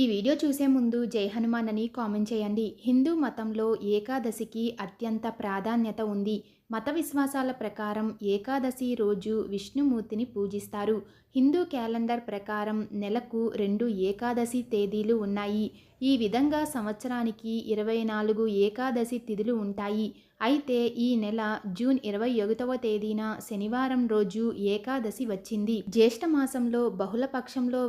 ఈ వీడియో చూసే ముందు జై హనుమాన్ అని కామెంట్ చేయండి. హిందూ మతంలో ఏకాదశికి అత్యంత ప్రాధాన్యత ఉంది. మత విశ్వాసాల ప్రకారం ఏకాదశి రోజు విష్ణుమూర్తిని పూజిస్తారు. హిందూ క్యాలెండర్ ప్రకారం నెలకు రెండు ఏకాదశి తేదీలు ఉన్నాయి. ఈ విధంగా సంవత్సరానికి ఇరవై నాలుగు ఏకాదశి తిథులు ఉంటాయి. అయితే ఈ నెల జూన్ ఇరవై ఒకటవ తేదీన శనివారం రోజు ఏకాదశి వచ్చింది. జ్యేష్ఠ మాసంలో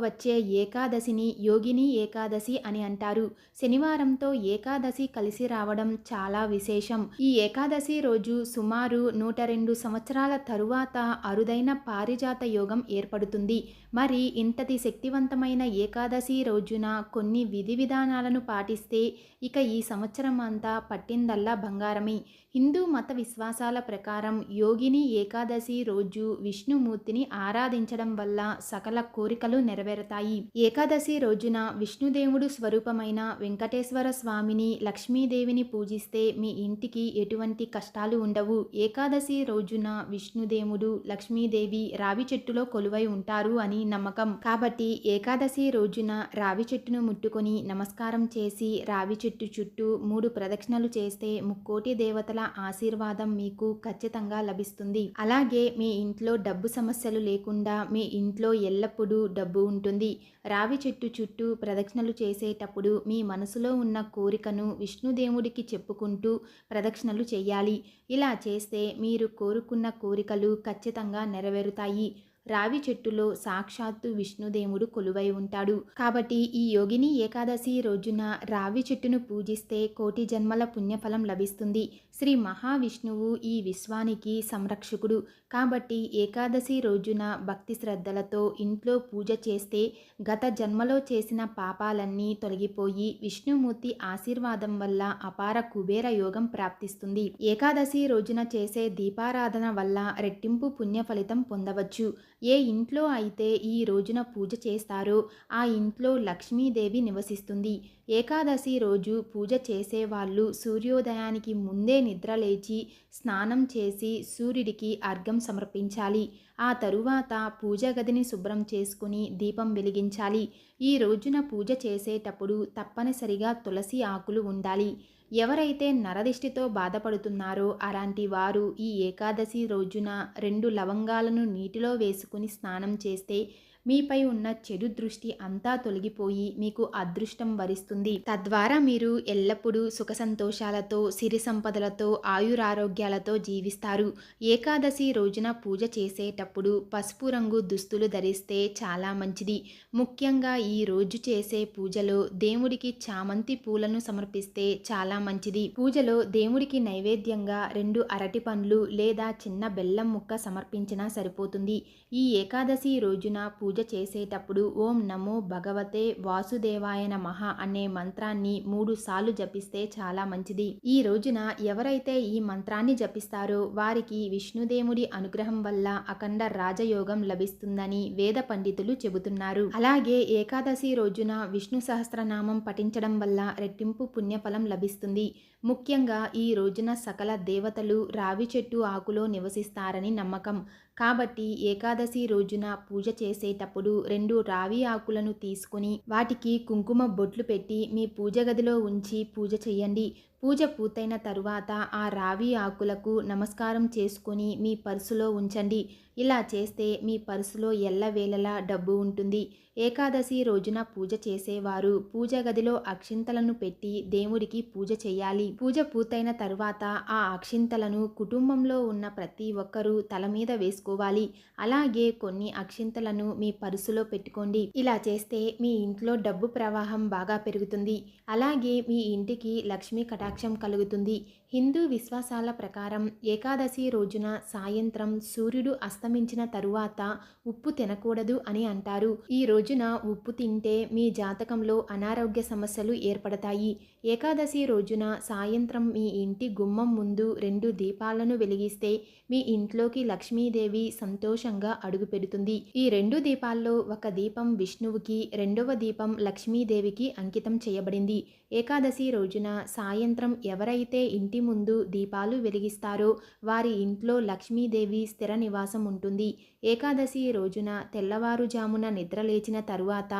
వచ్చే ఏకాదశిని యోగిని ఏకాదశి అని అంటారు. శనివారంతో ఏకాదశి కలిసి రావడం చాలా విశేషం. ఈ ఏకాదశి రోజు సుమారు నూట రెండు సంవత్సరాల తరువాత అరుదైన పారిజాత యోగం ఏర్పడుతుంది. మరి ఇంతటి శక్తివంతమైన ఏకాదశి రోజున కొన్ని విధి విధానాలను పాటిస్తే ఇక ఈ సంవత్సరం అంతా పట్టిందల్లా బంగారమే. హిందూ మత విశ్వాసాల ప్రకారం యోగిని ఏకాదశి రోజు విష్ణుమూర్తిని ఆరాధించడం వల్ల సకల కోరికలు నెరవేరుతాయి. ఏకాదశి రోజున విష్ణుదేవుడు స్వరూపమైన వెంకటేశ్వర స్వామిని లక్ష్మీదేవిని పూజిస్తే మీ ఇంటికి ఎటువంటి కష్టాలు ఉండవు. ఏకాదశి రోజున విష్ణుదేవుడు లక్ష్మీదేవి రావి చెట్టులో కొలువై ఉంటారు అని నమ్మకం. కాబట్టి ఏకాదశి రోజున రావి చెట్టును ముట్టుకొని నమస్కారం చేసి రావి చెట్టు చుట్టూ మూడు ప్రదక్షిణలు చేస్తే ముక్కోటి దేవతల ఆశీర్వాదం మీకు ఖచ్చితంగా లభిస్తుంది. అలాగే మీ ఇంట్లో డబ్బు సమస్యలు లేకుండా మీ ఇంట్లో ఎల్లప్పుడూ డబ్బు ఉంటుంది. రావి చెట్టు చుట్టూ ప్రదక్షిణలు చేసేటప్పుడు మీ మనసులో ఉన్న కోరికను విష్ణుదేవుడికి చెప్పుకుంటూ ప్రదక్షిణలు చేయాలి. ఇలా చేస్తే మీరు కోరుకున్న కోరికలు ఖచ్చితంగా నెరవేరుతాయి. రావి చెట్టులో సాక్షాత్తు విష్ణుదేవుడు కొలువై ఉంటాడు. కాబట్టి ఈ యోగిని ఏకాదశి రోజున రావి చెట్టును పూజిస్తే కోటి జన్మల పుణ్యఫలం లభిస్తుంది. శ్రీ మహావిష్ణువు ఈ విశ్వానికి సంరక్షకుడు. కాబట్టి ఏకాదశి రోజున భక్తి శ్రద్ధలతో ఇంట్లో పూజ చేస్తే గత జన్మలో చేసిన పాపాలన్నీ తొలగిపోయి విష్ణుమూర్తి ఆశీర్వాదం వల్ల అపార కుబేర యోగం ప్రాప్తిస్తుంది. ఏకాదశి రోజున చేసే దీపారాధన వల్ల రెట్టింపు పుణ్య ఫలితం పొందవచ్చు. ఏ ఇంట్లో అయితే ఈ రోజున పూజ చేస్తారో ఆ ఇంట్లో లక్ష్మీదేవి నివసిస్తుంది. ఏకాదశి రోజు పూజ చేసేవాళ్ళు సూర్యోదయానికి ముందే నిద్రలేచి స్నానం చేసి సూర్యుడికి అర్ఘం సమర్పించాలి. ఆ తరువాత పూజ గదిని శుభ్రం చేసుకుని దీపం వెలిగించాలి. ఈ రోజున పూజ చేసేటప్పుడు తప్పనిసరిగా తులసి ఆకులు ఉండాలి. ఎవరైతే నరదిష్టితో బాధపడుతున్నారో అలాంటి వారు ఈ ఏకాదశి రోజున రెండు లవంగాలను నీటిలో వేసుకుని స్నానం చేస్తే మీపై ఉన్న చెడు దృష్టి అంతా తొలగిపోయి మీకు అదృష్టం వరిస్తుంది. తద్వారా మీరు ఎల్లప్పుడూ సుఖ సంతోషాలతో సిరి సంపదలతో ఆయురారోగ్యాలతో జీవిస్తారు. ఏకాదశి రోజున పూజ చేసేటప్పుడు పసుపు రంగు దుస్తులు ధరిస్తే చాలా మంచిది. ముఖ్యంగా ఈ రోజు చేసే పూజలో దేవుడికి చామంతి పూలను సమర్పిస్తే చాలా మంచిది. పూజలో దేవుడికి నైవేద్యంగా రెండు అరటి పండ్లు లేదా చిన్న బెల్లం ముక్క సమర్పించినా సరిపోతుంది. ఈ ఏకాదశి రోజున పూజ పూజ చేసేటప్పుడు ఓం నమో భగవతే వాసుదేవాయ నమః అనే మంత్రాన్ని మూడు సార్లు జపిస్తే చాలా మంచిది. ఈ రోజున ఎవరైతే ఈ మంత్రాన్ని జపిస్తారో వారికి విష్ణుదేవుడి అనుగ్రహం వల్ల అఖండ రాజయోగం లభిస్తుందని వేద పండితులు చెబుతున్నారు. అలాగే ఏకాదశి రోజున విష్ణు సహస్రనామం పఠించడం వల్ల రెట్టింపు పుణ్యఫలం లభిస్తుంది. ముఖ్యంగా ఈ రోజున సకల దేవతలు రావి చెట్టు ఆకులో నివసిస్తారని నమ్మకం. కాబట్టి ఏకాదశి రోజున పూజ చేసేటప్పుడు రెండు రావి ఆకులను తీసుకుని వాటికి కుంకుమ బొట్లు పెట్టి మీ పూజ గదిలో ఉంచి పూజ చేయండి. పూజ పూర్తయిన తరువాత ఆ రావి ఆకులకు నమస్కారం చేసుకొని మీ పర్సులో ఉంచండి. ఇలా చేస్తే మీ పర్సులో ఎల్లవేళలా డబ్బు ఉంటుంది. ఏకాదశి రోజున పూజ చేసేవారు. పూజ గదిలో అక్షింతలను పెట్టి దేవుడికి పూజ చేయాలి. పూజ పూర్తయిన తరువాత ఆ అక్షింతలను కుటుంబంలో ఉన్న ప్రతి ఒక్కరూ తల మీద వేసుకోవాలి. అలాగే కొన్ని అక్షింతలను మీ పర్సులో పెట్టుకోండి. ఇలా చేస్తే మీ ఇంట్లో డబ్బు ప్రవాహం బాగా పెరుగుతుంది. అలాగే మీ ఇంటికి లక్ష్మీ కటాక్ష లక్ష్యం కలుగుతుంది. హిందూ విశ్వాసాల ప్రకారం ఏకాదశి రోజున సాయంత్రం సూర్యుడు అస్తమించిన తరువాత ఉప్పు తినకూడదు అని అంటారు. ఈ రోజున ఉప్పు తింటే మీ జాతకంలో అనారోగ్య సమస్యలు ఏర్పడతాయి. ఏకాదశి రోజున సాయంత్రం మీ ఇంటి గుమ్మం ముందు రెండు దీపాలను వెలిగిస్తే మీ ఇంట్లోకి లక్ష్మీదేవి సంతోషంగా అడుగు పెడుతుంది. ఈ రెండు దీపాల్లో ఒక దీపం విష్ణువుకి రెండవ దీపం లక్ష్మీదేవికి అంకితం చేయబడింది. ఏకాదశి రోజున సాయంత్రం ఎవరైతే ఇంటి ముందు దీపాలు వెలిగిస్తారో. వారి ఇంట్లో లక్ష్మీదేవి స్థిర నివాసం ఉంటుంది. ఏకాదశి రోజున తెల్లవారుజామున నిద్రలేచిన తరువాత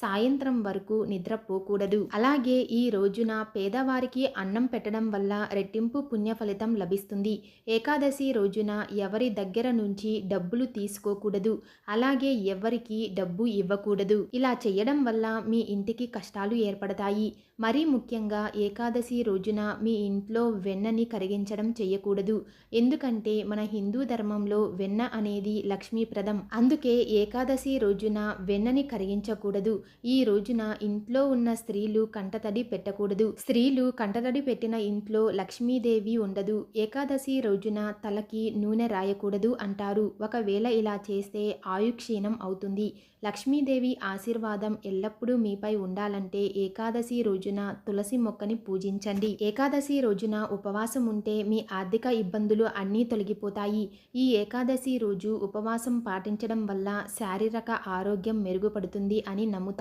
సాయంత్రం వరకు నిద్రపోకూడదు. అలాగే ఈ రోజున పేదవారికి అన్నం పెట్టడం వల్ల రెట్టింపు పుణ్య ఫలితం లభిస్తుంది. ఏకాదశి రోజున ఎవరి దగ్గర నుంచి డబ్బులు తీసుకోకూడదు. అలాగే ఎవరికి డబ్బు ఇవ్వకూడదు. ఇలా చేయడం వల్ల మీ ఇంటికి కష్టాలు ఏర్పడతాయి. మరీ ముఖ్యంగా ఏకాదశి రోజున మీ ఇంట్లో వెన్నని కరిగించడం చేయకూడదు. ఎందుకంటే మన హిందూ ధర్మంలో వెన్న అనేది లక్ష్మీప్రదం. అందుకే ఏకాదశి రోజున వెన్నని కరిగించకూడదు. ఈ రోజున ఇంట్లో ఉన్న స్త్రీలు కంటతడి పెట్టకూడదు. స్త్రీలు కంటతడి పెట్టిన ఇంట్లో లక్ష్మీదేవి ఉండదు. ఏకాదశి రోజున తలకి నూనె రాయకూడదు అంటారు. ఒకవేళ ఇలా చేస్తే ఆయుక్షీణం అవుతుంది. లక్ష్మీదేవి ఆశీర్వాదం ఎల్లప్పుడూ మీపై ఉండాలంటే ఏకాదశి రోజున తులసి మొక్కని పూజించండి. ఏకాదశి రోజున ఉపవాసం ఉంటే మీ ఆర్థిక ఇబ్బందులు అన్నీ తొలగిపోతాయి. ఈ ఏకాదశి రోజు ఉపవాసం పాటించడం వల్ల శారీరక ఆరోగ్యం మెరుగుపడుతుంది అని నమ్ముతారు.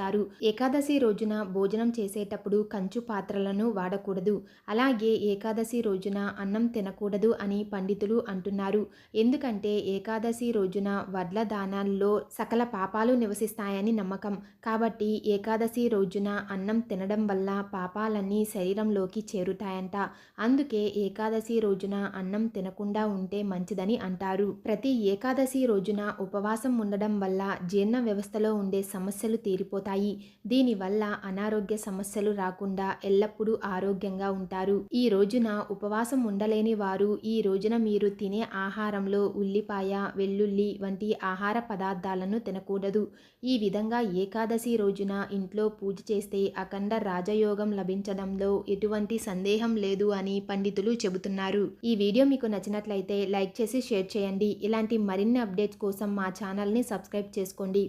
ఏకాదశి రోజున భోజనం చేసేటప్పుడు కంచు పాత్రలను వాడకూడదు. అలాగే ఏకాదశి రోజున అన్నం తినకూడదు అని పండితులు అంటున్నారు. ఎందుకంటే ఏకాదశి రోజున వడ్ల దానాల్లో సకల పాపాలు నివసిస్తాయని నమ్మకం. కాబట్టి ఏకాదశి రోజున అన్నం తినడం వల్ల పాపాలన్నీ శరీరంలోకి చేరుతాయంట. అందుకే ఏకాదశి రోజున అన్నం తినకుండా ఉంటే మంచిదని అంటారు. ప్రతి ఏకాదశి రోజున ఉపవాసం ఉండడం వల్ల జీర్ణ వ్యవస్థలో ఉండే సమస్యలు తీరిపోతాయి. దీనివల్ల అనారోగ్య సమస్యలు రాకుండా ఎల్లప్పుడూ ఆరోగ్యంగా ఉంటారు. ఈ రోజున ఉపవాసం ఉండలేని వారు ఈ రోజున మీరు తినే ఆహారంలో ఉల్లిపాయ వెల్లుల్లి వంటి ఆహార పదార్థాలను తినకూడదు. ఈ విధంగా ఏకాదశి రోజున ఇంట్లో పూజ చేస్తే అఖండ రాజయోగం లభించడంలో ఎటువంటి సందేహం లేదు అని పండితులు చెబుతున్నారు. ఈ వీడియో మీకు నచ్చినట్లయితే లైక్ చేసి షేర్ చేయండి. ఇలాంటి మరిన్ని అప్డేట్స్ కోసం మా ఛానల్ని సబ్స్క్రైబ్ చేసుకోండి.